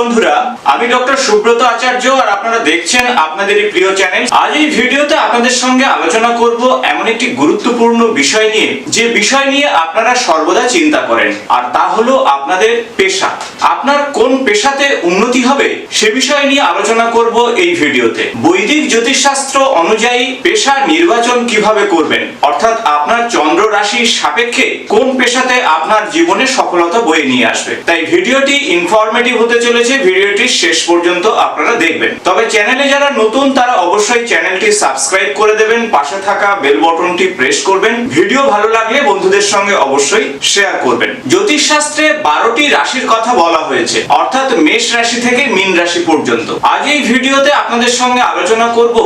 বন্ধুরা, আমি ডক্টর সুব্রত আচার্য আর আপনারা দেখছেন আপনাদের প্রিয় চ্যানেল। আজ এই ভিডিওতে আপনাদের সঙ্গে আলোচনা করব এমন একটি গুরুত্বপূর্ণ বিষয় নিয়ে, যে বিষয় নিয়ে আপনারা সর্বদা চিন্তা করেন, আর তা হলো আপনাদের পেশা। আপনার কোন পেশাতে উন্নতি হবে সে বিষয় নিয়ে আলোচনা করব এই ভিডিওতে। বৈদিক জ্যোতিষশাস্ত্র অনুযায়ী পেশা নির্বাচন কীভাবে করবেন? অর্থাৎ আপনার চন্দ্র রাশির সাপেক্ষে কোন পেশাতে আপনার জীবনে সফলতা বয়ে নিয়ে আসবে? তাই ভিডিওটি ইনফরমেটিভ হতে চলেছে। ভিডিওটি শেষ পর্যন্ত আপনারা দেখবেন। তবে চ্যানেলে যারা নতুন, তারা অবশ্যই চ্যানেলটি সাবস্ক্রাইব করে দেবেন, পাশে থাকা বেল বটনটি প্রেস করবেন। ভিডিও ভালো লাগলে বন্ধুদের সঙ্গে অবশ্যই শেয়ার করবেন। জ্যোতিষ শাস্ত্রে বারোটি রাশির কথা বলা হয়েছে, অর্থাৎ মেষ রাশি থেকে মীন রাশি পর্যন্ত। আজ এই ভিডিওতে আপনাদের সঙ্গে আলোচনা করব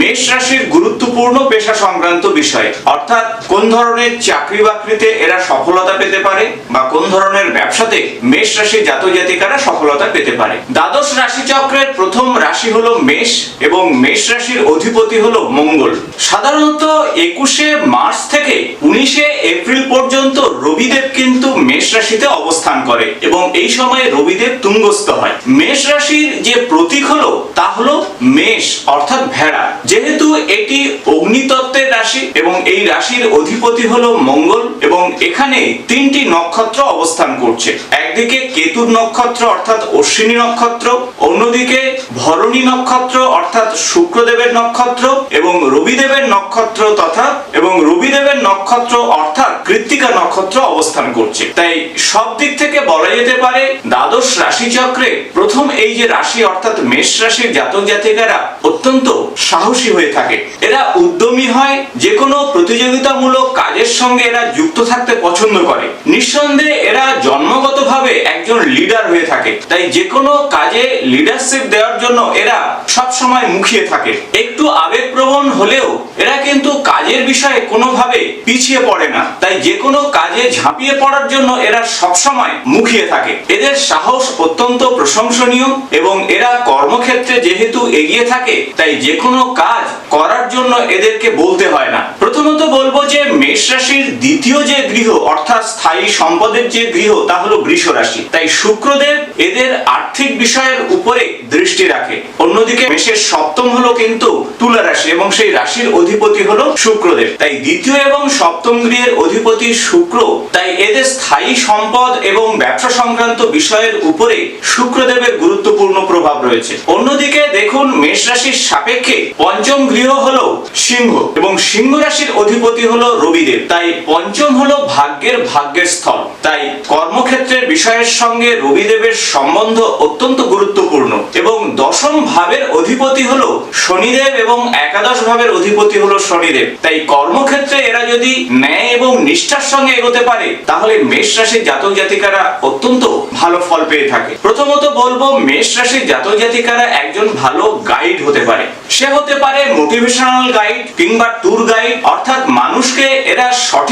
মেষ রাশির গুরুত্বপূর্ণ পেশা সংক্রান্ত বিষয়, অর্থাৎ কোন ধরনের চাকরি বাকরিতে এরা সফলতা পেতে পারে বা কোন ধরনের ব্যবসাতে মেষ রাশি জাতক জাতিকারা সফলতা পেতে পারে। দ্বাদশ রাশি চক্রের প্রথম রাশি হলো মেষ এবং মেষ রাশির অধিপতি হলো মঙ্গল। সাধারণত একুশে মার্চ থেকে উনিশে এপ্রিল পর্যন্ত রবিদেব কিন্তু মেষ রাশিতে অবস্থান করে এবং এই সময়ে রবিদেব তুঙ্গস্থ হয়। মেষ রাশির যে প্রতীক হলো তা হলো মেষ অর্থাৎ ভেড়া। যেহেতু এটি অগ্নিতত্ত্বের রাশি এবং এই রাশির অধিপতি হলো মঙ্গল এবং এখানে তিনটি নক্ষত্র অবস্থান করছে। একদিকে কেতুর নক্ষত্র, অর্থাৎ অশ্বিনী নক্ষত্র, অন্যদিকে ভরণী নক্ষত্র, অর্থাৎ শুক্রদেবের নক্ষত্র এবং রবিদেবের নক্ষত্র তথা এবং রবিদেবের নক্ষত্র, অর্থাৎ কৃত্তিকা নক্ষত্র অবস্থান করছে। তাই সব দিক থেকে বলা যেতে পারে, দ্বাদশ রাশি চক্রে প্রথম এই যে রাশি, অর্থাৎ মেষ রাশির জাতক জাতিকারা অত্যন্ত সাহসী হয়ে থাকে। এরা উদ্যমী হয় যে কোনো প্রতিযোগিতামূলক কাজের সঙ্গে এরা যুক্ত থাকতে পছন্দ করে। নিঃসন্দেহে এরা জন্মগতভাবে একজন লিডার হয়ে থাকে। তাই যে কোনো কাজে লিডারশিপ দেওয়ার জন্য এরা সব সময় মুখিয়ে থাকে। একটু আবেগপ্রবণ হলেও এরা কিন্তু কাজের বিষয়ে কোনোভাবে পিছিয়ে পড়ে না। তাই যে কোনো কাজে ঝাঁপিয়ে পড়ার জন্য এরা সবসময় মুখিয়ে থাকে। এদের সাহস অত্যন্ত প্রশংসনীয় এবং এরা কর্মক্ষেত্রে যেহেতু এগিয়ে থাকে, তাই যে কোনো কাজ করার জন্য এদেরকে বলতে হয় না প্রথমত বলব যে মেষ রাশির দ্বিতীয় যে গৃহ, অর্থাৎ স্থায়ী সম্পদের যে গৃহ, তা হলো বৃষ রাশি। তাই শুক্রদেব এদের আর্থিক বিষয়ের উপরে দৃষ্টি রাখে। অন্যদিকে মেষের সপ্তম হলো কিন্তু তুলা রাশি এবং সেই রাশির অধিপতি হলো শুক্রদেব। তাই দ্বিতীয় এবং সপ্তম গৃহের অধিপতি শুক্র, তাই এদের স্থায়ী সম্পদ এবং ব্যবসা সংক্রান্ত বিষয়ের উপরে শুক্রদেবের গুরুত্বপূর্ণ প্রভাব রয়েছে। অন্যদিকে দেখুন, মেষ রাশির সাপেক্ষে পঞ্চম গৃহ হলো সিংহ এবং সিংহ রাশির অধিপতি হলো রবিদেব। তাই পঞ্চম হলো ভাগ্যের ভাগ্যের স্থল। তাই কর্মক্ষেত্রের বিষয়ের সঙ্গে রবিদেবের সম্বন্ধ অত্যন্ত গুরুত্বপূর্ণ। এবং দশম ভাবের অধিপতি হলো শনিদেব এবং একাদশ ভাবের অধিপতি হলো শনিদেব। তাই কর্মক্ষেত্রে এরা যদি ন্যায় এবং নিষ্ঠার সঙ্গে এগোতে পারে, তাহলে মেষ রাশির জাতক জাতিকারা অত্যন্ত ভালো ফল পেয়ে থাকে। প্রথমত বলব, মেষ রাশির জাতক জাতিকারা একজন ভালো গাইড হতে পারে। সে হতে পারে মোটিভেশনাল গাইড কিংবা ট্যুর গাইড অর্থাৎ মানুষকে এরা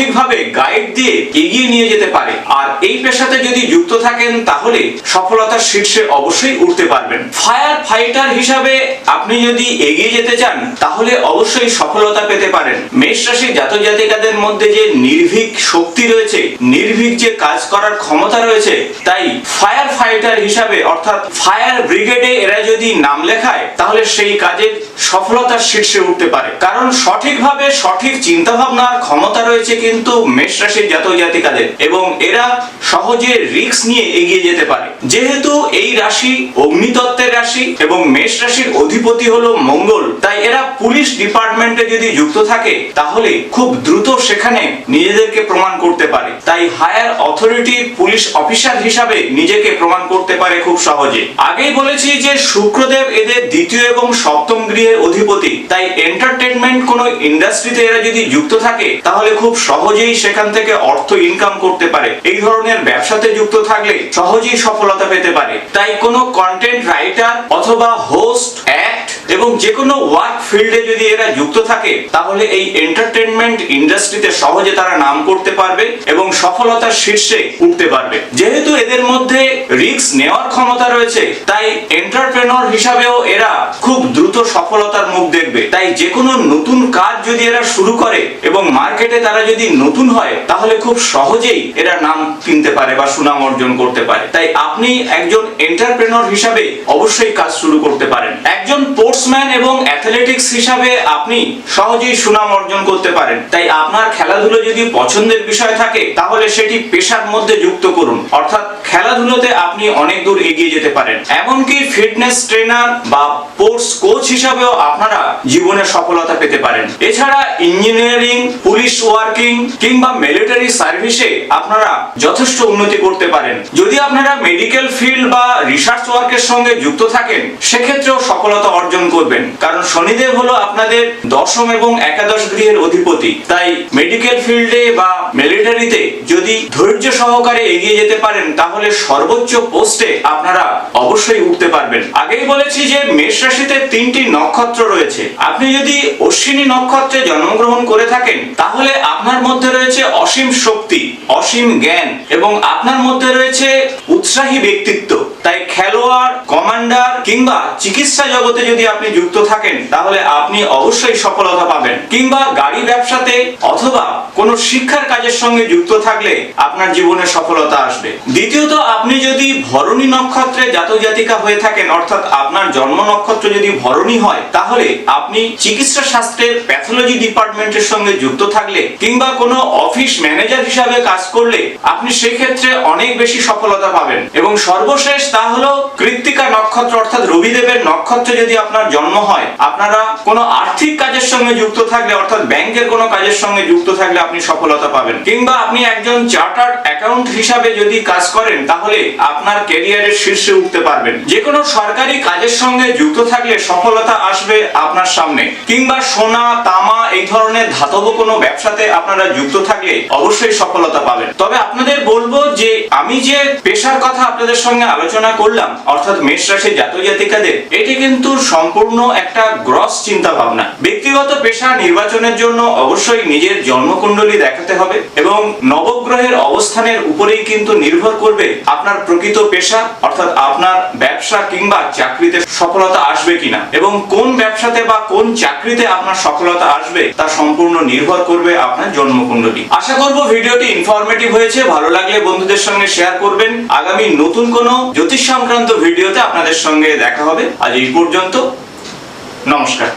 সঠিকভাবে গাইড দিয়ে এগিয়ে নিয়ে যেতে পারে। আর এই পেশাতে যদি যুক্ত থাকেন, তাহলে সফলতার শীর্ষে অবশ্যই উঠতে পারবেন। ফায়ার ফাইটার হিসাবে আপনি যদি এগিয়ে যেতে চান, তাহলে অবশ্যই সফলতা পেতে পারেন। মেষ রাশি জাতক জাতিকাদের মধ্যে যে নির্ভীক শক্তি রয়েছে, নির্ভীক যে কাজ করার ক্ষমতা রয়েছে, তাই ফায়ার ফাইটার হিসাবে, অর্থাৎ ফায়ার ব্রিগেডে এরা যদি নাম লেখায়, তাহলে সেই কাজে সফলতার শীর্ষে উঠতে পারে। কারণ সঠিকভাবে সঠিক চিন্তা ভাবনার ক্ষমতা রয়েছে কিন্তু মেষ রাশির জাতক জাতিকাদের এবং এরা সহজে রিস্ক নিয়ে এগিয়ে যেতে পারে। যেহেতু এই রাশি অগ্নিতত্ত্বের রাশি এবং মেষ রাশির অধিপতি হলো মঙ্গল, তাই এরা পুলিশ ডিপার্টমেন্টে যদি যুক্ত থাকে, তাহলে খুব দ্রুত সেখানে নিজেদেরকে প্রমাণ করতে পারে। তাই হায়ার অথরিটি পুলিশ অফিসার হিসাবে নিজেকে প্রমাণ করতে পারে খুব সহজে। আগেই বলেছি যে শুক্রদেব এদের দ্বিতীয় এবং সপ্তম অধিপতি, তাই এন্টারটেনমেন্ট কোনো ইন্ডাস্ট্রিতে এরা যদি যুক্ত থাকে, তাহলে খুব সহজেই সেখান থেকে অর্থ ইনকাম করতে পারে। এই ধরনের ব্যবসাতে যুক্ত থাকলে সহজেই সফলতা পেতে পারে। তাই কোনো কন্টেন্ট রাইটার অথবা হোস্ট অ্যাক্ট এবং যে কোনো ওয়ার্ক ফিল্ডে যদি এরা যুক্ত থাকে, তাহলে এই এন্টারটেনমেন্ট ইন্ডাস্ট্রিতে সহজে তারা নাম করতে পারবে এবং সফলতার শীর্ষে উঠতে পারবে। যেহেতু এদের মধ্যে রিস্ক নেওয়ার ক্ষমতা রয়েছে, তাই এন্টারপ্রেনর হিসাবেও এরা খুব দ্রুত সফলতার মুখ দেখবে। তাই যে কোনো নতুন কাজ যদি এরা শুরু করে এবং মার্কেটে তারা যদি নতুন হয়, তাহলে খুব সহজেই এরা নাম কিনতে পারে বা সুনাম অর্জন করতে পারে। তাই আপনি একজন এন্টারপ্রেনর হিসাবে অবশ্যই কাজ শুরু করতে পারেন। একজন স্পোর্টসম্যান এবং অ্যাথলেটিক্স হিসাবে আপনি সহজেই সুনাম অর্জন করতে পারেন। তাই আপনার খেলাধুলো যদি পছন্দের বিষয় থাকে, তাহলে সেটি পেশার মধ্যে যুক্ত করুন। অর্থাৎ খেলাধুলোতে আপনি অনেক দূর এগিয়ে যেতে পারেন। এমনকি ফিটনেস ট্রেনার বা স্পোর্টস কোচ হিসাবেও আপনারা জীবনে সফলতা পেতে পারেন। এছাড়া ইঞ্জিনিয়ারিং, পুলিশ ওয়ার্কিং কিংবা মিলিটারি সার্ভিসে আপনারা যথেষ্ট উন্নতি করতে পারেন। যদি আপনারা মেডিকেল ফিল্ড বা রিসার্চ ওয়ার্কের সঙ্গে যুক্ত থাকেন, সেক্ষেত্রেও সফলতা অর্জন করবেন। কারণ শনিদেব হলো আপনাদের দশম এবং একাদশ গৃহের অধিপতি। তাই মেডিকেল ফিল্ডে বা মিলিটারিতে যদি ধৈর্য সহকারে এগিয়ে যেতে পারেন, তাহলে সর্বোচ্চ পোস্টে আপনারা অবশ্যই উঠতে পারবেন। আগেই বলেছি যে মেষ রাশিতে তিনটি নক্ষত্র রয়েছে। আপনি যদি অশ্বিনী নক্ষত্রে জন্মগ্রহণ করে থাকেন, তাহলে আপনার মধ্যে রয়েছে অসীম শক্তি, অসীম জ্ঞান এবং আপনার মধ্যে রয়েছে উৎসাহী ব্যক্তিত্ব। তাই খেলোয়াড়, কমান্ডার কিংবা চিকিৎসা জগতে যদি আপনি যুক্ত থাকেন, তাহলে আপনি অবশ্যই সফলতা পাবেন। কিংবা গাড়ি ব্যবসাতে অথবা কোনো শিক্ষার কাজের সঙ্গে যুক্ত থাকলে আপনার জীবনে সফলতা আসবে। দ্বিতীয়ত, আপনি যদি ভরণী নক্ষত্রে জাতক জাতিকা হয়ে থাকেন, অর্থাৎ আপনার জন্ম নক্ষত্র যদি ভরণী হয়, তাহলে আপনি চিকিৎসা শাস্ত্রের প্যাথোলজি ডিপার্টমেন্টের সঙ্গে যুক্ত থাকলে কিংবা কোনো অফিস ম্যানেজার হিসাবে কাজ করলে আপনি সেক্ষেত্রে অনেক বেশি সফলতা পাবেন। এবং সর্বশেষ তা হলো কৃত্তিকা নক্ষত্র, অর্থাৎ রবিদেবের নক্ষত্রে যদি আপনার জন্ম হয়, আপনারা কোনো আর্থিক কাজের সঙ্গে যুক্ত থাকলে, অর্থাৎ ব্যাংকের কোনো কাজের সঙ্গে যুক্ত থাকলে আপনি সফলতা পাবেন। কিংবা আপনি একজন চার্টার্ড অ্যাকাউন্ট হিসাবে যদি কাজ করেন, তাহলে আপনার ক্যারিয়ারের শীর্ষে উঠতে পারবেন। যে কোনো সরকারি কাজের সঙ্গে যুক্ত থাকলে সফলতা আসবে আপনার সামনে। কিংবা সোনা, তামা, এই ধরনের ধাতব কোনো ব্যবসাতে আপনারা যুক্ত থাকলে অবশ্যই সফলতা পাবেন। তবে আপনাদের বলব যে, আমি যে পেশার কথা আপনাদের সঙ্গে আলোচনা করলাম, অর্থাৎ মেষ রাশি জাতক জাতিকাদের, এটি কিন্তু সম্পূর্ণ একটা গ্রস চিন্তা ভাবনা ব্যক্তিগত পেশা নির্বাচনের জন্য অবশ্যই নিজের জন্মকুণ্ডলী দেখাতে হবে এবং নবগ্রহের অবস্থানের উপরেই কিন্তু নির্ভর করবে আপনার প্রকৃত পেশা, অর্থাৎ আপনার ব্যবসা কিংবা চাকরিতে সফলতা আসবে কিনা এবং কোন ব্যবসাতে বা কোন চাকরিতে আপনার সফলতা আসবে তা সম্পূর্ণ নির্ভর করবে আপনার জন্মকুণ্ডলী। আশা করব ভিডিওটি ইনফরমেটিভ হয়েছে, ভালো লাগলে বন্ধুদের সঙ্গে শেয়ার করবেন। আগামী নতুন কোনো জ্যোতিষ সংক্রান্ত ভিডিওতে আপনাদের সঙ্গে দেখা হবে। আজ এই পর্যন্ত নমস্কার।